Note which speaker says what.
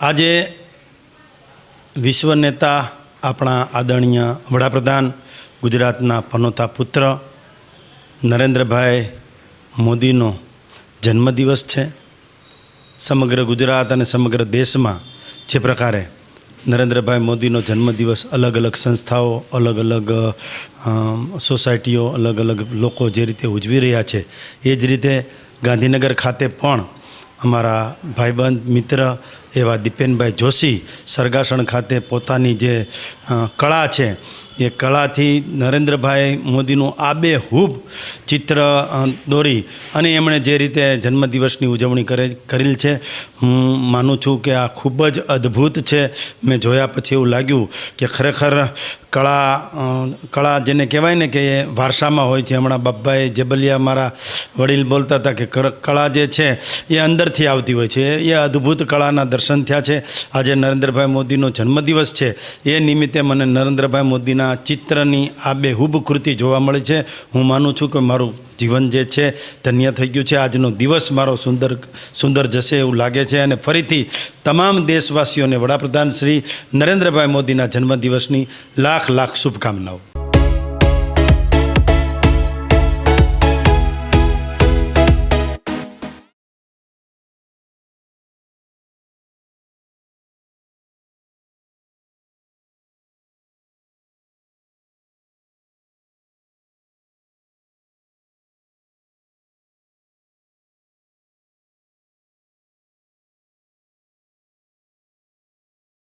Speaker 1: આજે વિશ્વ નેતા આપણા આદરણીય વડાપ્રધાન, ગુજરાતના પનોતા પુત્ર નરેન્દ્રભાઈ મોદીનો જન્મદિવસ છે. સમગ્ર ગુજરાત અને સમગ્ર દેશમાં જે પ્રકારે નરેન્દ્રભાઈ મોદીનો જન્મદિવસ અલગ અલગ સંસ્થાઓ, અલગ અલગ સોસાયટીઓ, અલગ અલગ લોકો જે રીતે ઉજવી રહ્યા છે, એ જ રીતે ગાંધીનગર ખાતે પણ અમારા ભાઈબંધ મિત્ર એવા દીપેનભાઈ જોશી સરગાસણ ખાતે પોતાની જે કળા છે એ કળાથી નરેન્દ્રભાઈ મોદીનું આબેહૂબ ચિત્ર દોરી અને એમણે જે રીતે જન્મદિવસની ઉજવણી કરે, કરેલ છે. હું માનું છું કે આ ખૂબ જ અદ્ભુત છે. મેં જોયા પછી એવું લાગ્યું કે ખરેખર કળા કળા જેને કહેવાય ને કે એ વારસામાં હોય છે. હમણાં બાપભાઈ જેબલિયા મારા વડીલ બોલતા હતા કે કળા જે છે એ અંદરથી આવતી હોય છે. એ અદ્ભુત કળાના દર્શન થયા છે. આજે નરેન્દ્રભાઈ મોદીનો જન્મદિવસ છે. એ નિમિત્તે મને નરેન્દ્રભાઈ મોદીના ચિત્રની આ બેહૂબ કૃતિ જોવા મળે છે. હું માનું છું કે મારું જીવન જે છે ધન્ય થઈ ગયું છે. આજનો દિવસ મારો સુંદર સુંદર જશે એવું લાગે છે અને ફરીથી તમામ દેશવાસીઓને વડાપ્રધાન શ્રી નરેન્દ્રભાઈ મોદીના જન્મદિવસની લાખ લાખ શુભકામનાઓ.